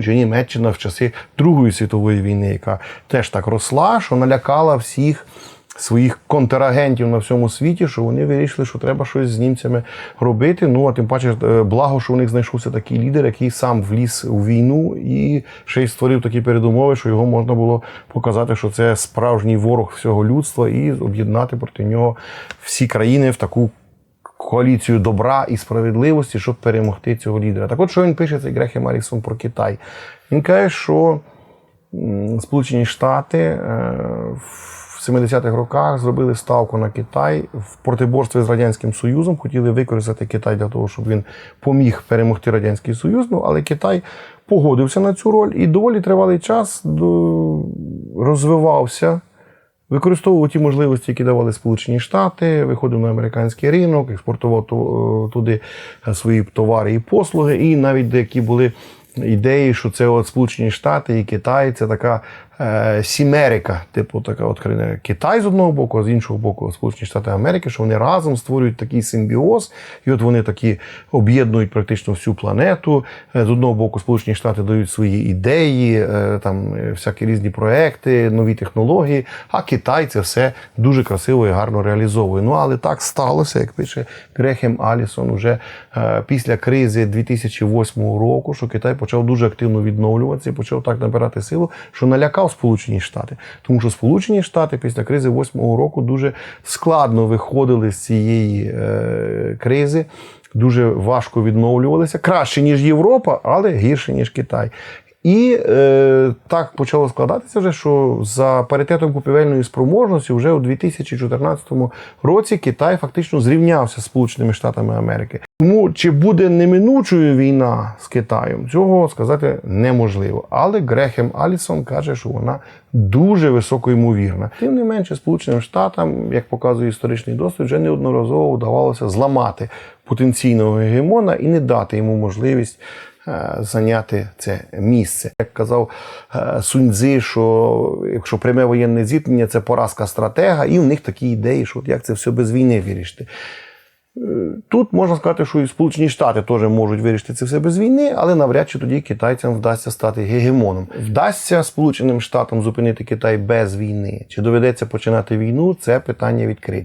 чи Німеччина в часи Другої світової війни, яка теж так росла, що налякала всіх своїх контрагентів на всьому світі, що вони вирішили, що треба щось з німцями робити. Ну а тим паче, е, благо, що у них знайшовся такий лідер, який сам вліз у війну і ще й створив такі передумови, що його можна було показати, що це справжній ворог всього людства, і об'єднати проти нього всі країни в таку коаліцію добра і справедливості, щоб перемогти цього лідера. Так от що він пише цей Грехем Марісон про Китай? Він каже, що Сполучені Штати е, в 70-х роках зробили ставку на Китай в протиборстві з Радянським Союзом, хотіли використати Китай для того, щоб він поміг перемогти Радянський Союз. Ну, але Китай погодився на цю роль і доволі тривалий час розвивався використовував ті можливості, які давали Сполучені Штати, виходив на американський ринок, експортував туди е, свої товари і послуги, і навіть деякі були ідеї, що це от Сполучені Штати і Китай це така е, сімерика, типу така от країна Китай з одного боку, а з іншого боку Сполучені Штати Америки, що вони разом створюють такий симбіоз, і от вони такі об'єднують практично всю планету. Е, З одного боку, Сполучені Штати дають свої ідеї, е, там е, всякі різні проекти, нові технології. А Китай це все дуже красиво і гарно реалізовує. Ну але так сталося, як пише Грехем Алісон, уже е, після кризи 2008 року, що Китай почав дуже активно відновлюватися і почав так набирати силу, що налякав Сполучені Штати. Тому що Сполучені Штати після кризи 2008 року дуже складно виходили з цієї е, кризи. Дуже важко відновлювалися. Краще, ніж Європа, але гірше, ніж Китай. І е, так почало складатися вже, що за паритетом купівельної спроможності вже у 2014 році Китай фактично зрівнявся з Сполученими Штатами Америки. Тому чи буде неминучою війна з Китаєм, цього сказати неможливо. Але Грехем Алісон каже, що вона дуже високоймовірна. Тим не менше, Сполученим Штатам, як показує історичний досвід, вже неодноразово вдавалося зламати потенційного гегемона і не дати йому можливість зайняти це місце. Як казав е, Суньцзи, що якщо пряме воєнне зіткнення, це поразка стратега, і в них такі ідеї, що от як це все без війни вирішити. Тут можна сказати, що і Сполучені Штати теж можуть вирішити це все без війни, але навряд чи тоді китайцям вдасться стати гегемоном. Вдасться Сполученим Штатам зупинити Китай без війни? Чи доведеться починати війну? Це питання відкрите.